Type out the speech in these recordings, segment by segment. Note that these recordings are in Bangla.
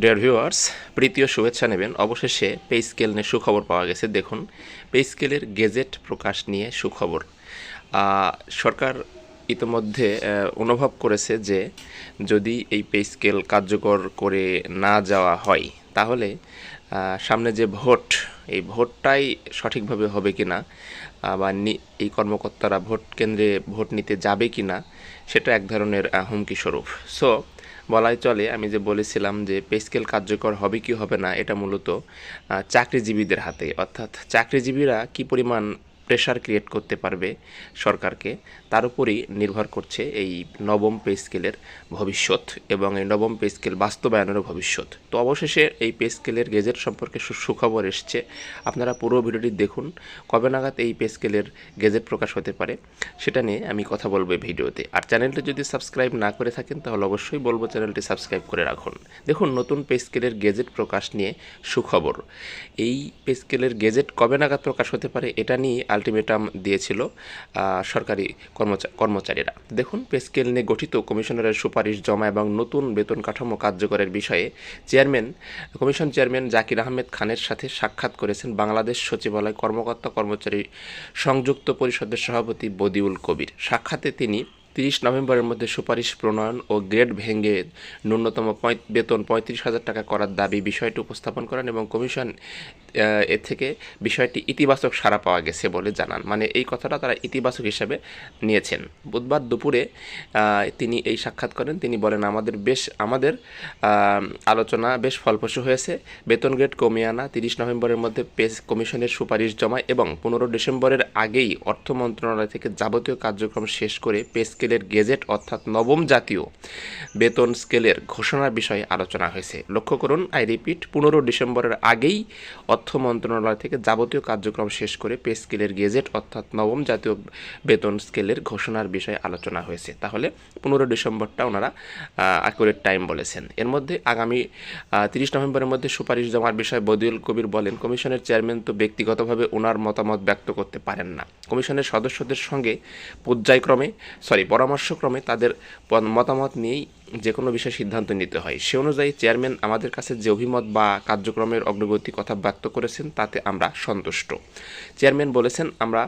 ডিয়ার ভিউয়ার্স প্রীতীয় শুভেচ্ছা নেবেন। অবশেষে পে স্কেল নিয়ে সুখবর পাওয়া গেছে। দেখুন পে স্কেলের গেজেট প্রকাশ নিয়ে সুখবর। সরকার ইতিমধ্যে অনুভব করেছে যে যদি এই পে স্কেল কার্যকর করে না যাওয়া হয়, তাহলে সামনে যে ভোট, এই ভোটটাই সঠিকভাবে হবে কি না বা এই কর্মকর্তারা ভোট কেন্দ্রে ভোট নিতে যাবে কি না সেটা এক ধরনের হুমকি স্বরূপ। সো বলাই চলে, আমি যে বলেছিলাম যে পেস্কেল কার্যকর হবে কি হবে না, এটা মূলত চাকরিজীবীদের হাতে। অর্থাৎ চাকরিজীবীরা কি পরিমাণ প্রেশার ক্রিয়েট করতে পারবে সরকারকে? তার উপরই নির্ভর করছে এই নবম পে স্কেলের ভবিষ্যৎ এবং এই নবম পে স্কেল বাস্তবায়নেরও ভবিষ্যৎ। তো অবশেষে এই পে স্কেলের গেজেট সম্পর্কে সুখবর এসছে। আপনারা পুরো ভিডিওটি দেখুন। কবে নাগাদ এই পে স্কেলের গেজেট প্রকাশ হতে পারে, সেটা নিয়ে আমি কথা বলব এই ভিডিওতে। আর চ্যানেলটি যদি সাবস্ক্রাইব না করে থাকেন, তাহলে অবশ্যই বলব চ্যানেলটি সাবস্ক্রাইব করে রাখুন। দেখুন, নতুন পে স্কেলের গেজেট প্রকাশ নিয়ে সুখবর। এই পে স্কেলের গেজেট কবে নাগাদ প্রকাশ হতে পারে, এটা নিয়ে আলটিমেটাম দিয়েছিল সরকারি কর্মচারীরা। দেখুন পেস্কেল নিয়ে গঠিত কমিশনারের সুপারিশ জমা এবং নতুন বেতন কাঠামো কার্যকরের বিষয়ে chairman commission chairman Zakir Ahmed খানের সাথে সাক্ষাৎ করেছেন বাংলাদেশ সচিবালয় কর্মকর্তা কর্মচারী সংযুক্ত পরিষদের সভাপতি বদিউল কবির। সাক্ষাতে তিনি তিরিশ নভেম্বরের মধ্যে সুপারিশ প্রণয়ন ও গ্রেড ভেঙে ন্যূনতম বেতন পঁয়ত্রিশ হাজার টাকা করার দাবি বিষয়টি উপস্থাপন করেন এবং কমিশন এ থেকে বিষয়টি ইতিবাচক সাড়া পাওয়া গেছে বলে জানান। মানে এই কথাটা তারা ইতিবাচক হিসাবে নিয়েছেন। বুধবার দুপুরে তিনি এই সাক্ষাৎ করেন। তিনি বলেন, আমাদের বেশ, আমাদের আলোচনা বেশ ফলপ্রসূ হয়েছে। বেতন গ্রেড কমিয়ে আনা, তিরিশ নভেম্বরের মধ্যে পেস কমিশনের সুপারিশ জমা এবং পনেরো ডিসেম্বরের আগেই অর্থ মন্ত্রণালয় থেকে যাবতীয় কার্যক্রম শেষ করে পে স্কেলের গেজেট অর্থাৎ নবম জাতীয় বেতন স্কেলের ঘোষণার বিষয়ে আলোচনা হয়েছে। লক্ষ্য করুন, আই রিপিট, পনেরো ডিসেম্বরের আগেই অর্থ মন্ত্রণালয় থেকে যাবতীয় কার্যক্রম শেষ করে পে স্কেলের গেজেট, অর্থাৎ নবম জাতীয় বেতন স্কেলের ঘোষণার বিষয়ে আলোচনা হয়েছে। তাহলে পনেরো ডিসেম্বরটা ওনারা অ্যাকুরেট টাইম বলেছেন। এর মধ্যে আগামী তিরিশ নভেম্বরের মধ্যে সুপারিশ জমার বিষয়ে বদিউল কবির বলেন, কমিশনের চেয়ারম্যান তো ব্যক্তিগতভাবে ওনার মতামত ব্যক্ত করতে পারেন না। কমিশনের সদস্যদের সঙ্গে পর্যায়ক্রমে সরি পরামর্শক্রমে তাদের মতামত নিয়েই যে কোনো বিষয়ে সিদ্ধান্ত নিতে হয়। সে অনুযায়ী চেয়ারম্যান আমাদের কাছে যে অভিমত বা কার্যক্রমের অগ্রগতি কথা ব্যক্ত করেছেন, তাতে আমরা সন্তুষ্ট। চেয়ারম্যান বলেছেন, আমরা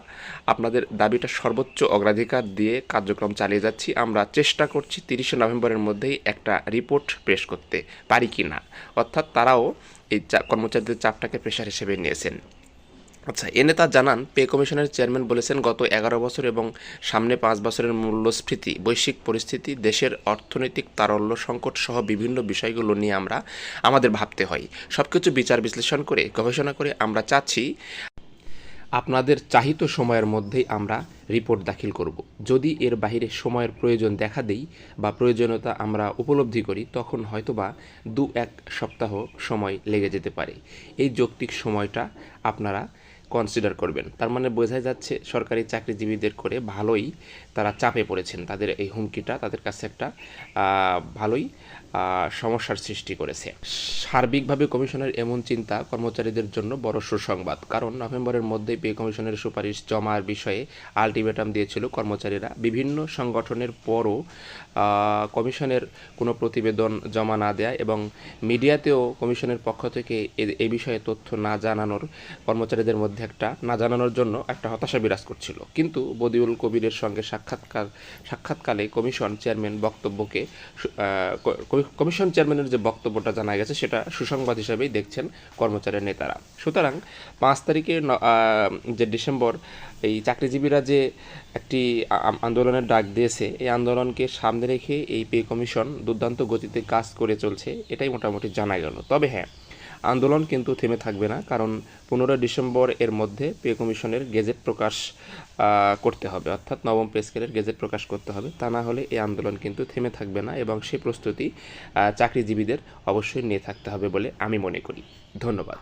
আপনাদের দাবিটা সর্বোচ্চ অগ্রাধিকার দিয়ে কার্যক্রম চালিয়ে যাচ্ছি। আমরা চেষ্টা করছি তিরিশে নভেম্বরের মধ্যেই একটা রিপোর্ট পেশ করতে পারি কি না অর্থাৎ তারাও এই কর্মচারীদের চাপটাকে প্রেশার হিসেবে নিয়েছেন। আচ্ছা এ নেতা জানান, পে কমিশনের চেয়ারম্যান বলেছেন, গত এগারো বছর এবং সামনে পাঁচ বছরের মূল্যস্ফীতি, বৈশ্বিক পরিস্থিতি, দেশের অর্থনৈতিক তারল্য সংকট সহ বিভিন্ন বিষয়গুলো নিয়ে আমরা, আমাদের ভাবতে হয়। সব কিছু বিচার বিশ্লেষণ করে, গবেষণা করে আমরা চাচ্ছি, আপনাদের চাহিত সময়ের মধ্যেই আমরা রিপোর্ট দাখিল করব। যদি এর বাইরে সময়ের প্রয়োজন দেখা দেই বা প্রয়োজনীয়তা আমরা উপলব্ধি করি, তখন হয়তোবা দু এক সপ্তাহ সময় লেগে যেতে পারে। এই যৌক্তিক সময়টা আপনারা কনসিডার করবেন। তার মানে বোঝাই যাচ্ছে সরকারি চাকরিজীবীদের করে ভালোই তারা চাপে পড়েছেন। তাদের এই হুমকিটা, তাদের কাছে একটা ভালোই সমস্যার সৃষ্টি করেছে। সার্বিকভাবে কমিশনের এমন চিন্তা কর্মচারীদের জন্য বড় সুসংবাদ। কারণ নভেম্বরের মধ্যেই পে কমিশনের সুপারিশ জমার বিষয়ে আলটিমেটাম দিয়েছিল কর্মচারীরা। বিভিন্ন সংগঠনের পরও কমিশনের কোনো প্রতিবেদন জমা না দেয়া এবং মিডিয়াতেও কমিশনের পক্ষ থেকে এ- বিষয়ে তথ্য না জানানোর কর্মচারীদের মধ্যে একটা না জানানোর জন্য একটা হতাশা বিরাজ করছিল। কিন্তু বদিউল কবিরের সঙ্গে সাক্ষাৎকার, সাক্ষাৎকালে কমিশন চেয়ারম্যান বক্তব্যকে কমিশন চেয়ারম্যানের যে বক্তব্যটা জানা গেছে সেটা সুসংবাদ হিসেবেই দেখছেন কর্মচারীর নেতারা। সুতরাং পাঁচ তারিখে যে ডিসেম্বর এই চাকরিজীবীরা যে একটি আন্দোলনের ডাক দিয়েছে, এই আন্দোলনকে সামনে রেখে এই পে কমিশন দুর্দান্ত গতিতে কাজ করে চলছে, এটাই মোটামুটি জানা গেল। তবে হ্যাঁ আন্দোলন কিন্তু থেমে থাকবে না, কারণ পনেরোই ডিসেম্বর এর মধ্যে পে কমিশনের গেজেট প্রকাশ করতে হবে। অর্থাৎ নবম পে স্কেলের গেজেট প্রকাশ করতে হবে। তা না হলে এই আন্দোলন কিন্তু থেমে থাকবে না এবং সেই প্রস্তুতি চাকরিজীবীদের অবশ্যই নিয়ে থাকতে হবে বলে আমি মনে করি। ধন্যবাদ।